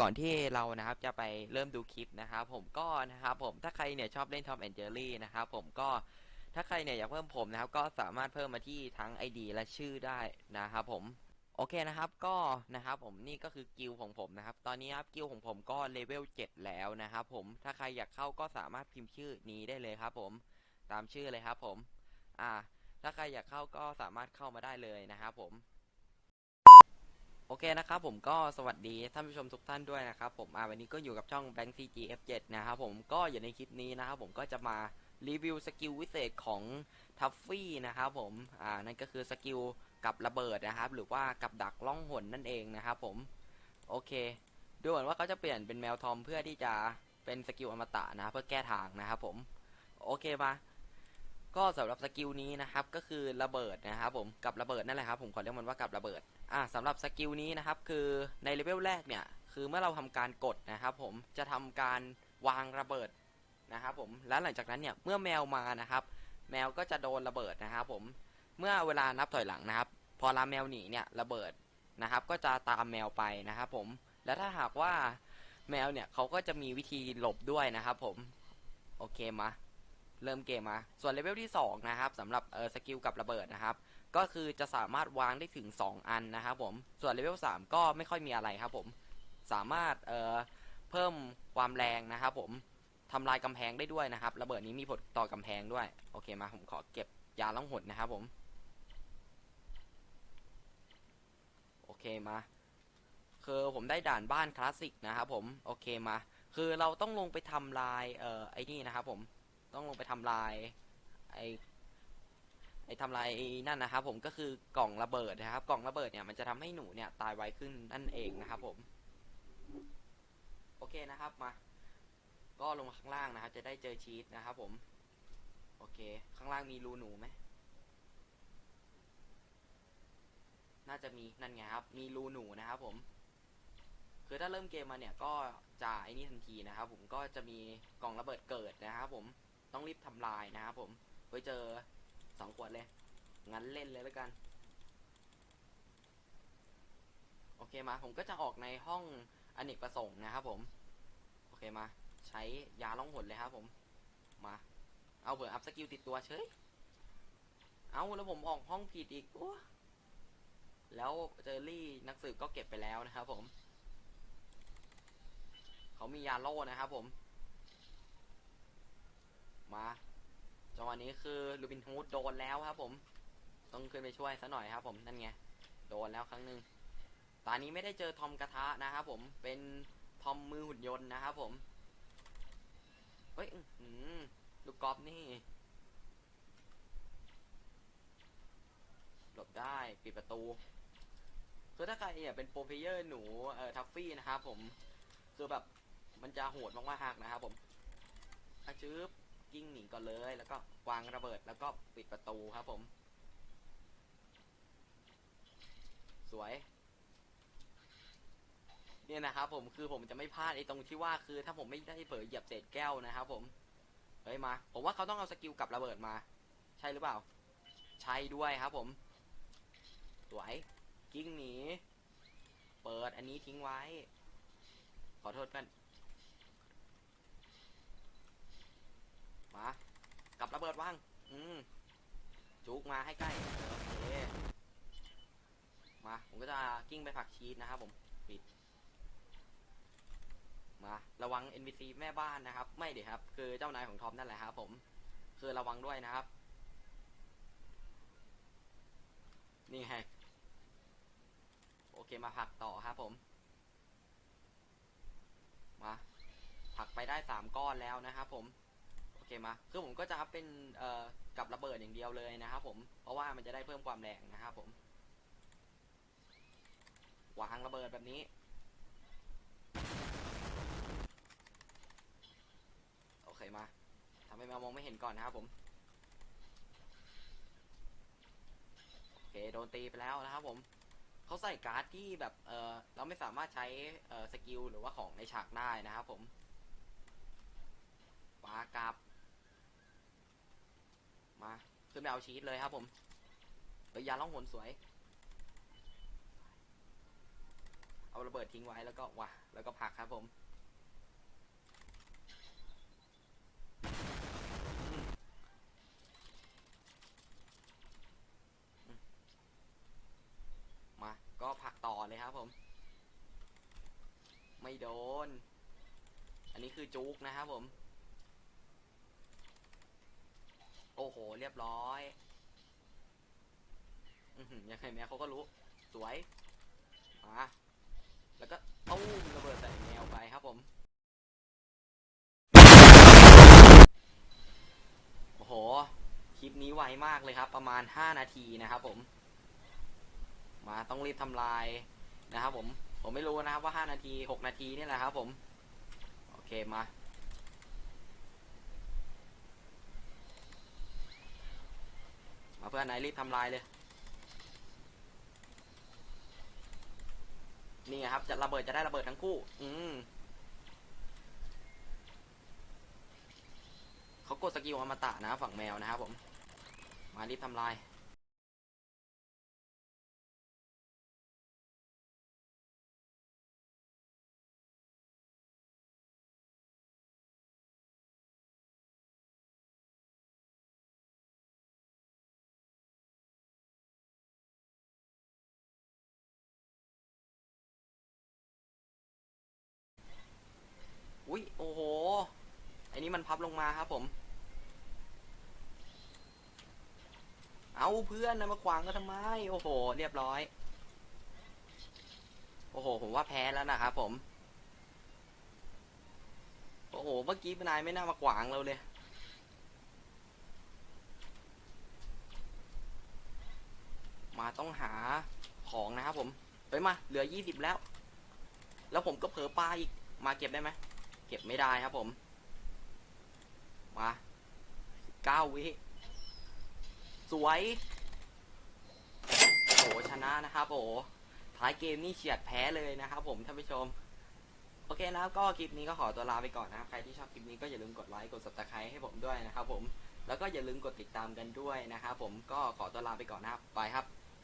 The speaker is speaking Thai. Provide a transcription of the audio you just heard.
ก่อนที่เรานะครับจะไปเริ่มดูคลิปนะครับผมก็นะครับผมถ้าใครเนี่ยชอบเล่น Tom and Jerry นะครับผมก็ถ้าใครเนี่ยอยากเพิ่มผมนะครับก็สามารถเพิ่มมาที่ทั้ง ID และชื่อได้นะครับผมโอเคนะครับก็นะครับผมนี่ก็คือกิลของผมนะครับ ตอนนี้ครับกิลของผมก็เลเวล7แล้วนะครับผมถ้าใครอยากเข้าก็สามารถพิมพ์ชื่อนี้ได้เลยครับ ผมตามชื่อเลยครับผม อ่า ถ้าใครอยากเข้าก็สามารถเข้ามาได้เลยนะครับผม โอเคนะครับผมก็สวัสดีท่านผู้ชมทุกท่านด้วยนะครับผมอ่าวันนี้ก็อยู่กับช่อง Bank CG F7 นะครับผมก็อยู่ในคลิปนี้นะครับผมก็จะมารีวิวสกิลวิเศษของทัฟฟี่นะครับผมอ่านั่นก็คือสกิลกับระเบิดนะครับ หรือว่ากับดักล่องหนนั่นเองนะครับผมโอเค ดูเหมือนว่าเขาจะเปลี่ยนเป็นแมวทอมเพื่อที่จะเป็นสกิลอมตะนะเพื่อแก้ทางนะครับผมโอเคมา ก็สำหรับสกิลนี้นะครับก็คือระเบิดนะครับผมกับระเบิดนั่นแหละครับผมขอเรียกมันว่ากับระเบิดอ่าสำหรับสกิลนี้นะครับคือในเลเวลแรกเนี่ยคือเมื่อเราทำการกดนะครับผมจะทำการวางระเบิดนะครับผมแล้วหลังจากนั้นเนี่ยเมื่อแมวมานะครับ แมวก็จะโดนระเบิดนะครับผมเมื่อเวลานับถอยหลังนะครับ พอลาแมวหนีเนี่ยระเบิดนะครับ ก็จะตามแมวไปนะครับผมแล้วถ้าหากว่าแมวเนี่ยเขาก็จะมีวิธีหลบด้วยนะครับผมโอเคมา เริ่มเกมมาส่วนเลเวลที่ 2 นะครับสำหรับเออสกิลกับระเบิดนะครับ ก็คือจะสามารถวางได้ถึง 2 อันนะครับผมส่วนเลเวล3ก็ไม่ค่อยมีอะไรครับผม สามารถเออเพิ่มความแรงนะครับผมทำลายกำแพงได้ด้วยนะครับ ระเบิดนี้มีผลต่อกำแพงด้วย โอเคมาผมขอเก็บยาล่องหนนะครับผม โอเคมาคือผมได้ด่านบ้านคลาสสิกนะครับผม โอเคมา คือเราต้องลงไปทำลายเอ่อไอ้นี่นะครับผม ต้องลงไปทำลายไอไอทำลายนั่นนะครับ ผมก็คือกล่องระเบิดนะครับ กล่องระเบิดเนี่ยมันจะทำให้หนูเนี่ยตายไวขึ้นนั่นเองนะครับ ผม โอเคนะครับมา ก็ลงมาข้างล่างนะครับ จะได้เจอชีสนะครับ ผม โอเค ข้างล่างมีรูหนูไหมน่าจะมีนั่นไงครับ มีรูหนูนะครับ ผม คือถ้าเริ่มเกมมาเนี่ยก็จะไอ้นี่ทันทีนะครับ ผมก็จะมีกล่องระเบิดเกิดนะครับ ผม ต้องรีบทำลายนะครับผมไปเจอสองขวดเลย งั้นเล่นเลยแล้วกัน โอเคมา ผมก็จะออกในห้องอเนกประสงค์นะครับผม โอเคมา ใช้ยาล่องหนเลยครับผม มา เอาเผื่ออัพสกิลติดตัวเฉย เอาแล้วผมออกห้องผิดอีกโอ้แล้วเจอรี่นักสืบก็เก็บไปแล้วนะครับผม เขามียาโล่นะครับผม มาจังหวะนี้คือลูบินฮูดโดนแล้วครับ ผม ต้องขึ้นไปช่วยซะหน่อยครับ ผมนั่นไงโดนแล้วครั้งหนึ่งตอนนี้ไม่ได้เจอทอมกระทะนะครับผมเป็นทอมมือหุ่นยนต์นะครับผมเฮ้ยลูกกอล์ฟนี่หลบได้ปิดประตูคือถ้าใครเนี่ยเป็นโปรเพเยอร์หนูเอ่อทัฟฟี่นะครับผมคือแบบมันจะโหดมากๆนะครับผมอาชืบ กิ้งหนีก่อนเลย แล้วก็วางระเบิดแล้วก็ปิดประตูครับผม สวย เนี่ยนะครับผมคือผมจะไม่พลาดไอ้ตรงที่ว่าคือถ้าผมไม่ได้เผลอเหยียบเศษแก้วนะครับผมเฮ้ยมา ผมว่าเขาต้องเอาสกิลกับระเบิดมา ใช่หรือเปล่า ใช่ด้วยครับผม สวย กิ้งหนี เปิดอันนี้ทิ้งไว้ ขอโทษกัน มา กับระเบิดว่าง อืม จุกมาให้ใกล้ โอเค มา ผมก็จะกิ้งไปผักชีสนะครับผม ปิด มา ระวัง NPC แม่บ้านนะครับ ไม่เดี๋ยวครับ คือเจ้านายของทอมนั่นแหละครับผม คือระวังด้วยนะครับ นี่ไงโอเคมาผักต่อครับผม มา ผักไปได้สามก้อนแล้วนะครับผม เคมาคือผมก็จะอัพเป็นเอ่อกับระเบิดอย่างเดียวเลยนะครับผมเพราะว่ามันจะได้เพิ่มความแรงนะครับผมวางระเบิดแบบนี้ โอเคมาทำให้แมวมองไม่เห็นก่อนนะครับผมโอเคโดนตีไปแล้วนะครับผมเขาใส่การ์ดที่แบบเออเราไม่สามารถใช้เออสกิลหรือว่าของในฉากได้นะครับผมปากับ มา ขึ้นไปเอาชีสเลยครับผมเฮ้ยยาล่องหนสวย เอาระเบิดทิ้งไว้แล้วก็ว่ะแล้วก็ผักครับผมมาก็ผักต่อเลยครับผม ไม่โดน อันนี้คือจุกนะครับผม โอ้โหเรียบร้อยอือหือยังไงแมวเขาก็รู้ สวยมาแล้วก็ตู้มระเบิดใส่แมวไปครับผม โอ้โห คลิปนี้ไวมากเลยครับ ประมาณ 5 นาทีนะครับผม มาต้องรีบทำลายนะครับผม ผมไม่รู้นะครับว่า 5 นาที 6 นาทีนี่แหละครับผม โอเคมา มาเพื่อน ไหนรีบทำลายเลย นี่ไงครับ จะระเบิดจะได้ระเบิดทั้งคู่ อืมเขากดสกิลอมตะนะฝั่งแมวนะครับผม มารีบทำลายอุ้ย พับลงมาครับผม เอาเพื่อนนะมาขวางก็ทำไม โอ้โห เรียบร้อย โอ้โห ผมว่าแพ้แล้วนะครับผม โอ้โห เมื่อกี้นายไม่น่ามาขวางเราเลยมาต้องหาของนะครับผม ไปมา เหลือยี่สิบแล้ว แล้วผมก็เผลอปลาอีก มาเก็บได้ไหม เก็บไม่ได้ครับผม มาเก้าวิ สวยโอ้ชนะนะครับโอ้โหท้ายเกมนี่เฉียดแพ้เลยนะครับผมท่านผู้ชม โอเคนะครับก็คลิปนี้ก็ขอตัวลาไปก่อนนะครับ ใครที่ชอบคลิปนี้ก็อย่าลืมกดไลค์ กด subscribe ให้ผมด้วยนะครับผม แล้วก็อย่าลืมกดติดตามกันด้วยนะครับผม ก็ขอตัวลาไปก่อนนะครับ ไปครับ